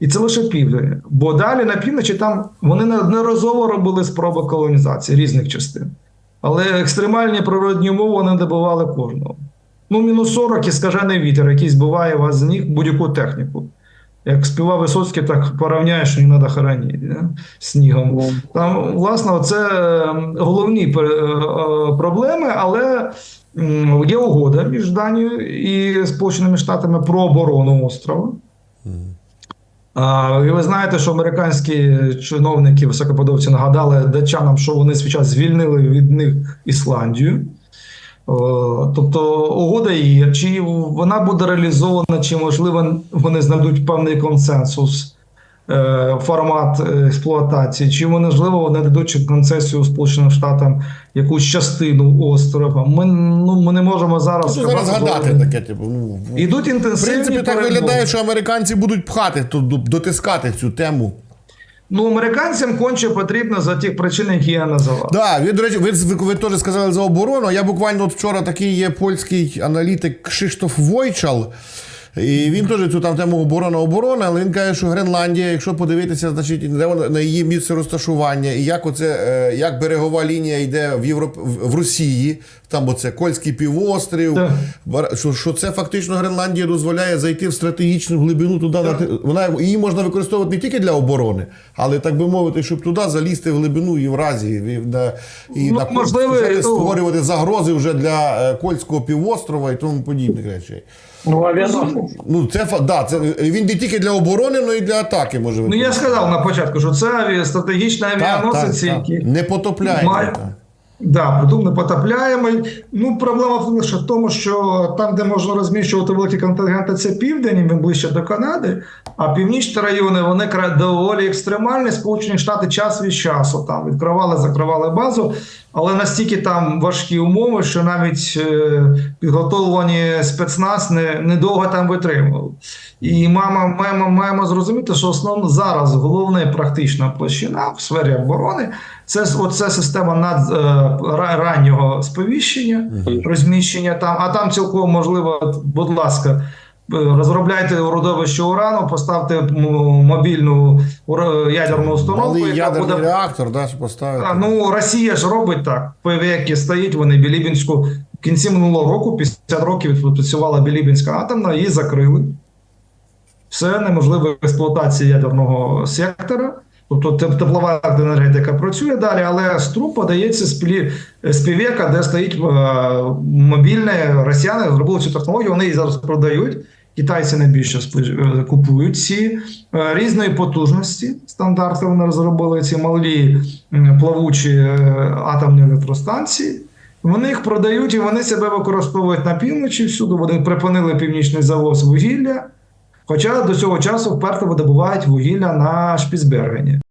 І це лише південь. Бо далі на півночі там вони неодноразово робили спроби колонізації різних частин. Але екстремальні природні умови вони добивали кожного. Ну, мінус 40 і скажений вітер, який збиває вас з ніг будь-яку техніку. Як співав Висоцький, так порівняєш, не треба хоронити да? снігом. Там, власне, це головні пер- е, е, проблеми, але є угода між Данією і Сполученими Штатами про оборону острова. І ви знаєте, що американські чиновники високоподовці нагадали датчанам, що вони свій час звільнили від них Ісландію. Тобто угода є, чи вона буде реалізована, чи можливо вони знайдуть певний консенсус, формат е, експлуатації, чи можливо вони дадуть концесію Сполученим Штатам якусь частину острова. Ми, ну, ми не можемо зараз Що зараз згадати бо таке, типу, ну, в- Ідуть в принципі, так виглядає, що американці будуть пхати, тут, дотискати цю тему. Ну, американцям конче потрібно за тих причин, які я називав. Да, ви, до речі, ви, ви, ви теж сказали за оборону. Я буквально от вчора такий є польський аналітик Кшиштоф Войчал. І він теж цю там тему оборона оборона, але він каже, що Гренландія, якщо подивитися, значить, де вона на її місце розташування, і як оце, е, як берегова лінія йде в Європ... в Росії, там оце Кольський півострів, Так. Що, що це фактично Гренландія дозволяє зайти в стратегічну глибину туди. На... те- Вона її можна використовувати не тільки для оборони, але так би мовити, щоб туди залізти в глибину Євразії і, на, і Ну, на можливо, створювати загрози вже для е, Кольського півострова і тому подібних речей. Ну, авіаносець. Ну це да, це він не тільки для оборони, але й для атаки може Ну, я сказав на початку, що це стратегічна стратегічні авіаносиці, які Не потопляє. Має- Да, продукт непотопляємий. Ну, проблема лише в тому, що там, де можна розміщувати великі контингенти, це південь, він ближче до Канади, а північні райони вони доволі екстремальні. Сполучені Штати час від часу там відкривали, закривали базу, але настільки там важкі умови, що навіть е, підготовлені спецназ не, недовго там витримували. І маємо, маємо, маємо зрозуміти, що основно зараз головна практична площина в сфері оборони це оце система над е, раннього сповіщення, розміщення там. А там цілком можливо, будь ласка, е, розробляйте родовище урану, поставте мобільну ядерну установку, Малий яка ядерний буде реактор, да, поставити. а, ну, Росія ж робить так. ПВК стоїть, вони Білібінську в кінці минулого року, 50 років відпрацювала Білібінська атомна, її закрили. Все неможливо експлуатація ядерного сектора. Тобто теп- теплова енергетика працює далі, але з труб подається з півека, де стоїть е, мобільне росіяни, зробили цю технологію, вони її зараз продають. Китайці найбільше е, купують ці е, різної потужності. Стандарти вони розробили ці малі плавучі атомні електростанції. Вони їх продають і вони себе використовують на півночі. Всюди вони припинили північний завоз вугілля. Хоча до цього часу вперто видобувають вугілля на Шпіцбергені.